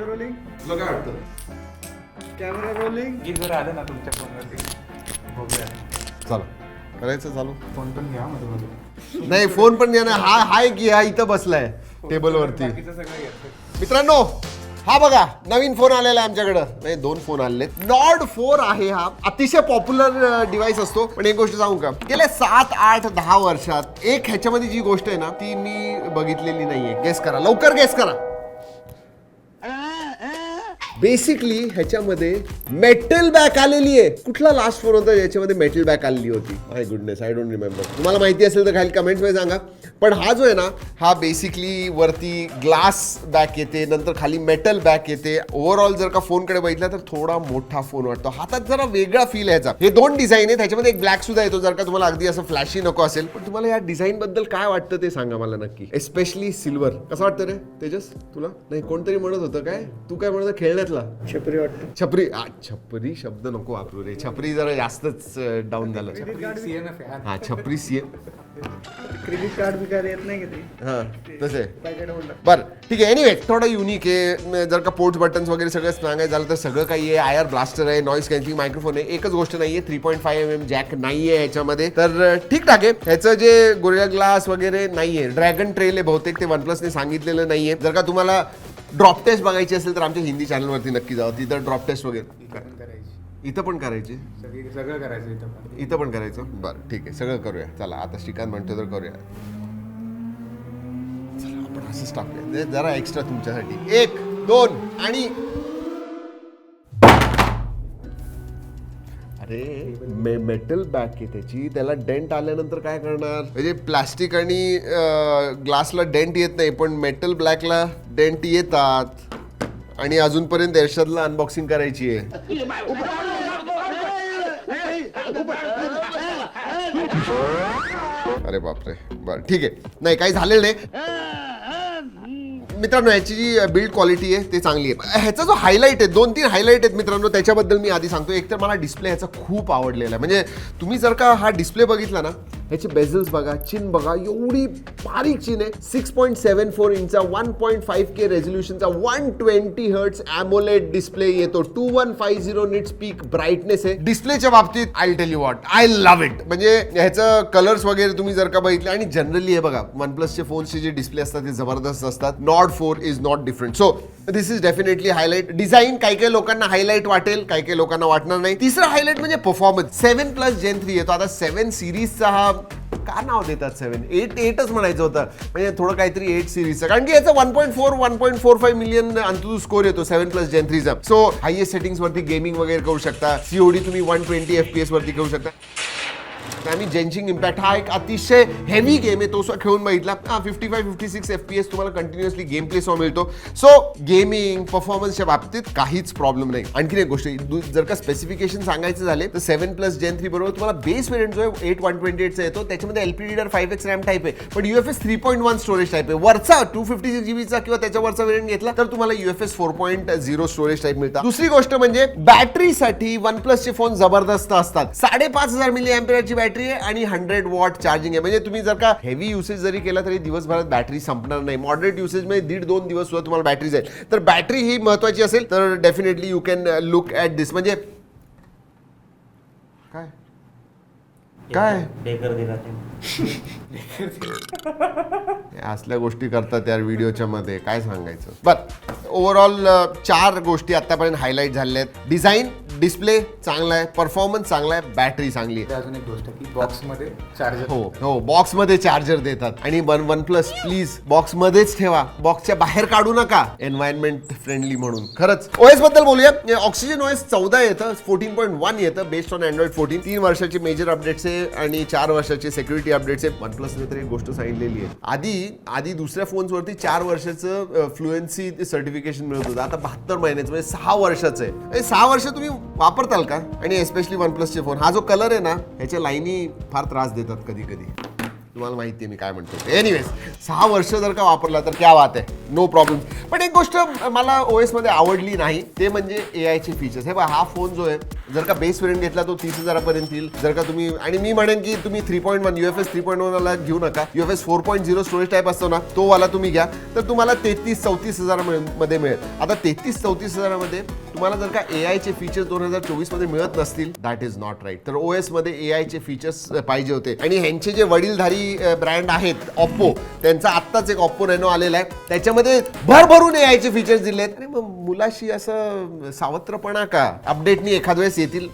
Video rolling तुला काय वाटतं कॅमेरा रोलिंग गिजर आलं ना तुमच्या फोनवरती. बघूया. चला. करायचं चालू? फोन पण घ्या मध्ये मध्ये नाही फोन पण घ्या ना. हा हाय की हा इथं बसलाय टेबलवरती. बाकीचं सगळं घेतलं मित्रांनो हा बघा. नवीन फोन आलेला आहे आमच्याकडं. म्हणजे दोन फोन आलेले नॉड फोर आहे हा. अतिशय पॉप्युलर डिव्हाइस असतो. पण एक गोष्ट सांगू का? गेल्या सात आठ दहा वर्षात एक ह्याच्यामध्ये जी गोष्ट आहे ना ती मी बघितलेली नाहीये. गेस करा. लवकर गेस करा. बेसिकली ह्याच्यामध्ये मेटल बॅक आलेली आहे. कुठला लास्ट फोन होता? ज्याच्यामध्ये मेटल बॅक आलेली होती. My goodness I don't remember तुम्हाला माहिती असेल तर खाली कमेंट्समध्ये सांगा. पण हा जो आहे ना हा बेसिकली वरती ग्लास बॅक येते नंतर खाली मेटल बॅक येते. ओव्हरऑल जर का फोनकडे बघितला तर थोडा मोठा फोन वाटतो. हातात जरा वेगळा फील यायचा हे दोन डिझाईन आहे त्याच्यामध्ये एक ब्लॅक सुद्धा येतो. जर का तुम्हाला अगदी असं फ्लॅशी नको असेल. पण तुम्हाला या डिझाईन बद्दल काय वाटतं ते सांगा मला नक्की. एस्पेशली सिल्वर कसं वाटतं रे तेजस? तुला? नाही कोणतरी म्हणत होतं काय? तू काय म्हणत खेळण्यात खेळण्यातला छपरी वाटतं. छपरी? आ, छपरी शब्द नको वापरू रे. छपरी जरा जास्तच डाऊन झालं. हा छपरी सी क्रेडिट कार्ड बी काय येत नाही का ते? हा तसे. पॅकेट बरं ठीक आहे. एनिवे थोडं युनिक आहे. म, जर का पोर्ट बटन्स वगैरे सगळं सांगायचं झालं तर सगळं काही आहे. आय आर ब्लास्टर आहे नॉईस कॅन्सिलिंग मायक्रोफोन आहे. एकच गोष्ट नाही आहे three point five M M jack नाही आहे याच्यामध्ये तर अ, ठीकठाक आहे. ह्याचं जे गोरिया ग्लास वगैरे नाही आहे ड्रॅगन ट्रेल आहे बहुतेक ते वन प्लसने सांगितलेलं नाही आहे जर का तुम्हाला ड्रॉप टेस्ट बघायची असेल तर आमच्या हिंदी चॅनलवरती नक्की जावं तिथं ड्रॉप टेस्ट वगैरे करायची. इथं पण करायची? सगळी सगळं करायचं इथं पण. इथं पण करायचं? बरं ठीक आहे. सगळं करूया. चला आता श्रीकांत म्हणतो तर करूया. चला आपण असंच टाकूया. ते जरा एक्स्ट्रा तुमच्यासाठी. एक दोन आणि अरे मे मेटल बॅक आहे त्याची. त्याला डेंट आल्यानंतर काय करणार? म्हणजे प्लास्टिक आणि ग्लासला डेंट येत नाही पण मेटल ब्लॅकला डेंट येतात. आणि अजूनपर्यंत एरशदला अनबॉक्सिंग करायची आहे. अरे बापरे. बरं ठीक आहे. नाही काही झालेलं नाही. मित्रांनो ह्याची जी बिल्ड क्वालिटी आहे ते चांगली आहे. ह्याचा जो हायलाईट आहे दोन तीन हायलाईट आहेत मित्रांनो त्याच्याबद्दल मी आधी सांगतो एक तर मला डिस्प्ले ह्याचा खूप आवडलेला आहे. म्हणजे तुम्ही जर का हा डिस्प्ले बघितला ना ह्याचे बेझल्स बघा चिन बघा एवढी बारीक चिन आहे. सिक्स पॉईंट सेवन फोर इंचचा one point five K रेझोल्युशनचा one twenty hertz AMOLED display येतो. Two one five zero nits peak brightness आहे. डिस्प्लेच्या बाबतीत I tell you what I love it म्हणजे ह्याचं कलर्स वगैरे तुम्ही जर का बघितले आणि जनरली हे बघा वन प्लसचे फोनचे जे डिस्प्ले असतात ते जबरदस्त असतात. Nord four is not different so this is definitely highlight design काही काही लोकांना हायलाईट वाटेल काही काही लोकांना वाटणार नाही. तिसरं हायलाईट म्हणजे performance seven plus gen three येतो आता सेव्हन सिरीजचा हा का नाव देतात सेवन. एट एटच म्हणायचं होतं. म्हणजे थोडं काहीतरी एट सिरीजचं कारण की याचा one point four one point four five million AnTuTu score येतो. सेव्हन प्लस जेन थ्रीचा सो हायएस्ट सेटिंग्स वरती गेमिंग वगैरे करू शकता. सीओडी तुम्ही one twenty F P S वरती करू शकता. आम्ही जेंजिंग इम्पॅक्ट हा एक अतिशय हेवी गेम आहे. तो सुद्धा खेळून बघितला. हा fifty five fifty six F P S तुम्हाला कंटिन्युअसली गेम प्ले सो मिळतो सो गेमिंग परफॉर्मन्सच्या बाबतीत काहीच प्रॉब्लेम नाही. आणखीन एक गोष्ट जर का स्पेसिफिकेशन सांगायचं झाले तर सेव्हन प्लस जेन थ्री बरोबर तुम्हाला बेस वेरियंट जो आहे एट वन ट्वेंटी एटचा येतो. त्याच्यामध्ये L P D five X RAM type आहे. पण UFS three point one storage type आहे. वरचा टू फिफ्टी सिक्स जीबीचा किंवा त्याच्यावरचा वेरियंट घेतला तर तुम्हाला UFS four point zero storage type मिळतात दुसरी गोष्ट म्हणजे बॅटरीसाठी वन प्लसचे फोन जबरदस्त असतात. साडेपाच हजार मिली अँपियरची बॅटरी आहे आणि हंड्रेड वॉट चार्जिंग आहे. म्हणजे तुम्ही जर का हेवी युसेज जरी केला तरी दिवसभरात बॅटरी संपणार नाही. मॉडरेट युसेजमध्ये दीड दोन दिवस सुद्धा तुम्हाला बॅटरी जाईल तर बॅटरी ही महत्वाची असेल तर definitely you can look at this म्हणजे काय? काय? असल्या गोष्टी करतात या व्हिडिओच्या मध्ये. काय सांगायचं? बर. ओव्हरऑल चार गोष्टी आतापर्यंत हायलाईट झालेल्या आहेत. डिझाईन डिस्प्ले चांगला आहे परफॉर्मन्स चांगला आहे बॅटरी चांगली आहे. अजून एक गोष्ट की बॉक्समध्ये चार्जर हो हो बॉक्समध्ये चार्जर देतात. आणि one one plus please box मध्येच ठेवा. बॉक्सच्या बाहेर काढू नका. एन्व्हायरमेंट फ्रेंडली म्हणून. खरंच. ओएसबद्दल बोलूया. ऑक्सिजन ओएस चौदा येतं फोर्टीन पॉईंट वन येतं बेस्ड ऑन अँड्रॉइड फोर्टीन तीन वर्षाचे मेजर अपडेट्स आहे आणि चार वर्षाचे सेक्युरिटी अपडेट्स आहे. वन प्लसने तर एक गोष्ट सांगितलेली आहे. आधी आधी दुसऱ्या फोन्सवरती चार वर्षाचं फ्लुएन्सी सर्टिफिकेशन मिळत होतं. आता बहात्तर महिन्याचं म्हणजे सहा वर्षाचं आहे. हे सहा वर्ष तुम्ही वापरताल का? आणि एस्पेशली वन प्लसचे फोन हा जो कलर आहे ना ह्याच्या लाईनी फार त्रास देतात कधी कधी तुम्हाला माहिती आहे मी काय म्हणतो. एनिवेज सहा वर्ष जर का वापरला तर क्या बात आहे. नो प्रॉब्लेम पण एक गोष्ट मला ओ एसमध्ये आवडली नाही. ते म्हणजे ए आयचे फीचर्स हे बघा हा फोन जो आहे जर का बेस वेरियंट घेतला तो तीस हजारापर्यंत येईल. जर का तुम्ही आणि मी म्हणेन की तुम्ही three point one UFS three point ला घेऊ नका. UFS four point zero storage type असतो ना तो वाला तुम्ही घ्या. तर तुम्हाला तेहतीस चौतीस हजारमध्ये मिळेल. आता तेहतीस चौतीस हजारामध्ये तुम्हाला जर का ए आयचे फीचर्स दोन हजार चोवीसमध्ये मिळत नसतील दॅट इज नॉट राईट तर ओ एसमध्ये ए आयचे फीचर्स पाहिजे होते. आणि ह्यांचे जे वडीलधारी ब्रँड आहेत ऑप्पो त्यांचा आत्ताच एक ऑप्पो रेनो आलेला आहे. त्याच्यामध्ये भरभरून ए आयचे फीचर्स दिले आहेत आणि मग मुलाशी असं सावत्रपणा का? अपडेटनी एखाद वेळेस येतील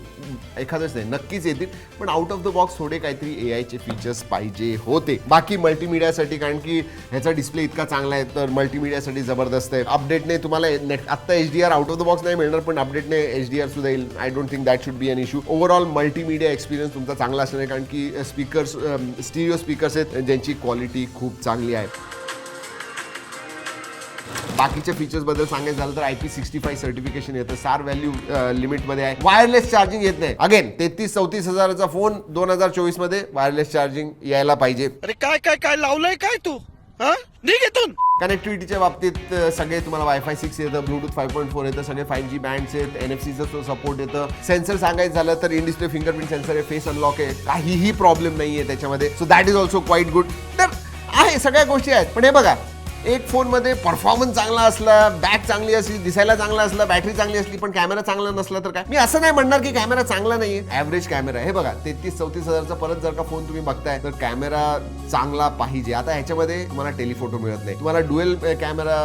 एखाद वेळेस नाही नक्कीच येतील. पण आउट ऑफ द बॉक्स थोडे काहीतरी ए आयचे फीचर्स पाहिजे होते. बाकी मल्टीमीडियासाठी कारण की ह्याचा डिस्प्ले इतका चांगला आहे तर मल्टीमीडियासाठी जबरदस्त आहे. अपडेटने तुम्हाला नेट आत्ता H D R out of the box नाही मिळणार पण अपडेटने एच डी आर सुद्धा येईल. I don't think that should be an issue overall multimedia experience तुमचा चांगला असणार आहे कारण की स्पीकर्स स्टिरिओ स्पीकर्स आहेत ज्यांची क्वालिटी खूप चांगली आहे. बाकीच्या फीचर्सबद्दल सांगायचं झालं तर I P sixty five certification येतं. सार व्हॅल्यू लिमिटमध्ये आहे. वायरलेस चार्जिंग येत नाही. अगेन तेहतीस चौतीस हजाराचा फोन दोन हजार चोवीसमध्ये वायरलेस चार्जिंग यायला पाहिजे. अरे काय काय काय लावलंय काय तू? हा? निघ इथून! कनेक्टिव्हिटीच्या बाबतीत सगळे तुम्हाला वायफाय सिक्स येतं ब्लूटूथ फाईव्ह पॉईंट फोर येतं सगळे फाईव्ह जी बँड्स आहेत एन एफ सीचं सपोर्ट येतं. सेन्सर सांगायचं झालं तर इन डिस्प्ले फिंगरप्रिंट सेन्सर आहे फेस अनलॉक आहे. काहीही प्रॉब्लेम नाही आहे त्याच्यामध्ये. So that is also quite good तर आहे सगळ्या गोष्टी आहेत. पण हे बघा एक फोनमध्ये परफॉर्मन्स चांगला असला बॅक चांगली असली दिसायला चांगला असला बॅटरी चांगली असली पण कॅमेरा चांगला नसला तर काय? मी असं नाही म्हणणार की कॅमेरा चांगला नाहीये. ॲव्हरेज कॅमेरा हे बघा तेहतीस चौतीस हजारचा परत जर का फोन तुम्ही बघताय तर कॅमेरा चांगला पाहिजे. आता ह्याच्यामध्ये तुम्हाला टेलिफोटो मिळत नाही. तुम्हाला डुएल कॅमेरा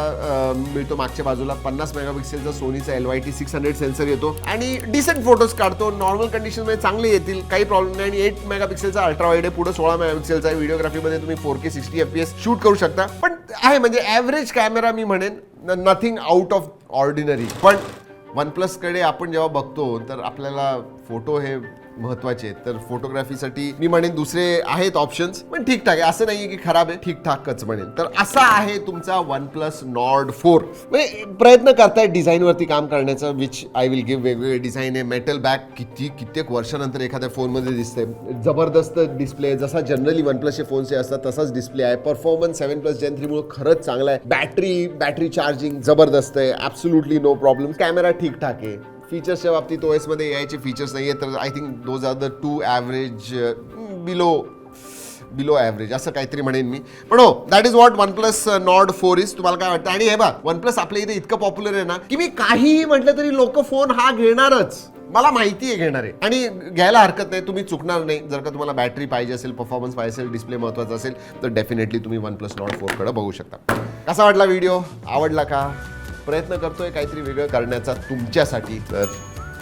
मिळतो मागच्या बाजूला. पन्नास मेगापिक्सेलचा सोनीचा L Y T six hundred sensor येतो. आणि डिसेंट फोटोज काढतो. नॉर्मल कंडिशनमध्ये चांगले येतील. काही प्रॉब्लेम नाही. आणि एट मेगापिक्सेलचा अल्ट्रा वाईड आहे. पुढे सोळा मेगापिक्सेलचा आहे. व्हिडिओग्राफीमध्ये तुम्ही four K sixty F S shoot करू शकता. पण आहे म्हणजे म्हणजे ॲव्हरेज कॅमेरा मी म्हणेन नथिंग आउट ऑफ ऑर्डिनरी पण वन प्लसकडे आपण जेव्हा बघतो तर आपल्याला फोटो हे महत्त्वाचे आहेत. तर फोटोग्राफीसाठी मी म्हणेन दुसरे आहेत ऑप्शन्स पण ठीकठाक आहे. असं नाहीये की खराब आहे ठीकठाकच म्हणेन. तर असा आहे तुमचा वन प्लस नॉर्ड फोर म्हणजे प्रयत्न करतायत डिझाईनवरती काम करण्याचं विच आय विल गिव्ह वेगवेगळे डिझाईन आहे. मेटल बॅक किती कित्येक वर्षानंतर एखाद्या फोनमध्ये दिसते जबरदस्त डिस्प्ले जसा जनरली वन प्लसचे फोन्स असतात तसाच डिस्प्ले आहे. परफॉर्मन्स सेवन प्लस जेन थ्रीमुळे खरंच चांगला आहे. बॅटरी बॅटरी चार्जिंग जबरदस्त आहे. ॲब्सोल्युटली नो प्रॉब्लेम कॅमेरा ठीकठाक आहे. फीचर्सच्या बाबतीत ओ एसमध्ये ए आयचे फीचर्स नाही आहेत तर I think those are the two average below below average असं काहीतरी म्हणेन मी. पण हो that is what one plus Nord four is तुम्हाला काय वाटतं? आणि हे बा वन प्लस आपल्या इथे इतकं पॉप्युलर आहे ना की मी काहीही म्हटलं तरी लोक फोन हा घेणारच. मला माहिती आहे घेणार. आहे आणि घ्यायला हरकत नाही तुम्ही चुकणार नाही. जर का तुम्हाला बॅटरी पाहिजे असेल परफॉर्मन्स पाहिजे असेल डिस्प्ले महत्त्वाचा असेल तर डेफिनेटली तुम्ही वन प्लस नॉट फोरकडे बघू शकता. कसा वाटला व्हिडिओ आवडला का? प्रयत्न करतोय काहीतरी वेगळं करण्याचा तुमच्यासाठी. तर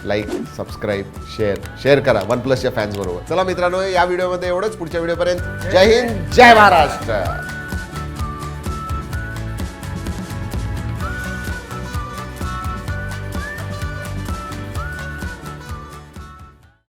लाईक सबस्क्राईब शेअर शेअर करा. वन प्लसच्या फॅन्स बरोबर. चला मित्रांनो या व्हिडिओमध्ये एवढंच. पुढच्या व्हिडिओपर्यंत जय हिंद जय महाराष्ट्र.